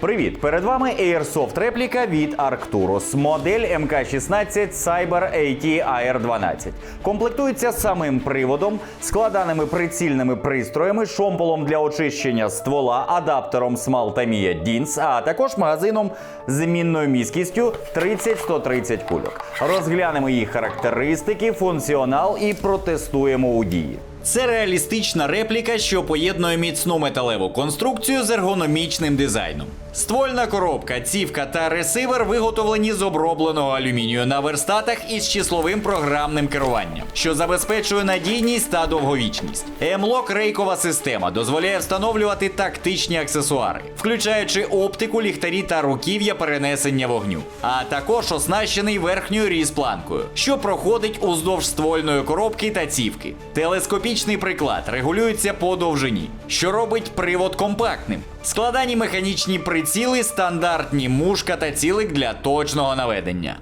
Привіт! Перед вами Airsoft репліка від Arcturus. Модель МК-16 Cyber AT AR-12. Комплектується самим приводом, складаними прицільними пристроями, шомполом для очищення ствола, адаптером Tamiya DINS, а також магазином з змінною міськістю 30-130 кульок. Розглянемо їх характеристики, функціонал і протестуємо у дії. Це реалістична репліка, що поєднує міцну металеву конструкцію з ергономічним дизайном. Ствольна коробка, цівка та ресивер виготовлені з обробленого алюмінію на верстатах із числовим програмним керуванням, що забезпечує надійність та довговічність. Емлок рейкова система дозволяє встановлювати тактичні аксесуари, включаючи оптику, ліхтарі та руків'я перенесення вогню, а також оснащений верхньою різпланкою, що проходить уздовж ствольної коробки та цівки. Телескопічний приклад регулюється по довжині, що робить привод компактним. Складані механічні приціли, стандартні мушка та цілик для точного наведення.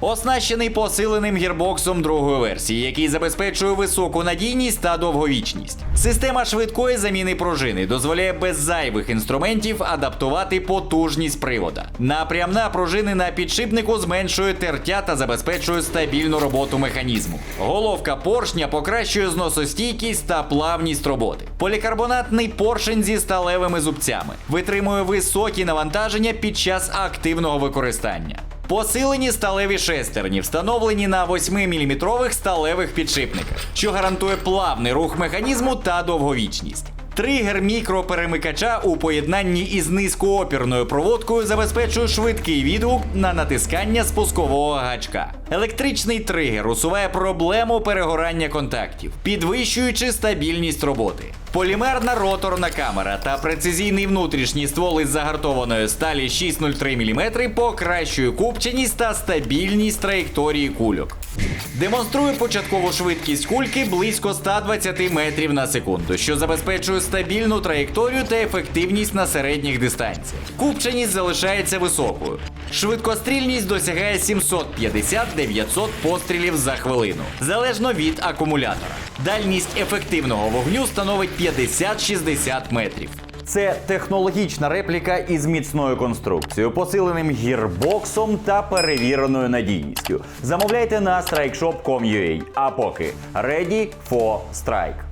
Оснащений посиленим гірбоксом другої версії, який забезпечує високу надійність та довговічність. Система швидкої заміни пружини дозволяє без зайвих інструментів адаптувати потужність привода. Напрямна пружини на підшипнику зменшує тертя та забезпечує стабільну роботу механізму. Головка поршня покращує зносостійкість та плавність роботи. Полікарбонатний поршень зі сталевими зубцями витримує високі навантаження під час активного використання. Посилені сталеві шестерні встановлені на 8-мм сталевих підшипниках, що гарантує плавний рух механізму та довговічність. Тригер мікроперемикача у поєднанні із низькоопірною проводкою забезпечує швидкий відгук на натискання спускового гачка. Електричний тригер усуває проблему перегорання контактів, підвищуючи стабільність роботи. Полімерна роторна камера та прецизійний внутрішній ствол із загартованої сталі 603 мм покращує купченість та стабільність траєкторії кульок. Демонструє початкову швидкість кульки близько 120 метрів на секунду, що забезпечує стабільну траєкторію та ефективність на середніх дистанціях. Купченість залишається високою. Швидкострільність досягає 750-900 пострілів за хвилину, залежно від акумулятора. Дальність ефективного вогню становить 50-60 метрів. Це технологічна репліка із міцною конструкцією, посиленим гірбоксом та перевіреною надійністю. Замовляйте на strikeshop.com.ua. А поки ready for strike.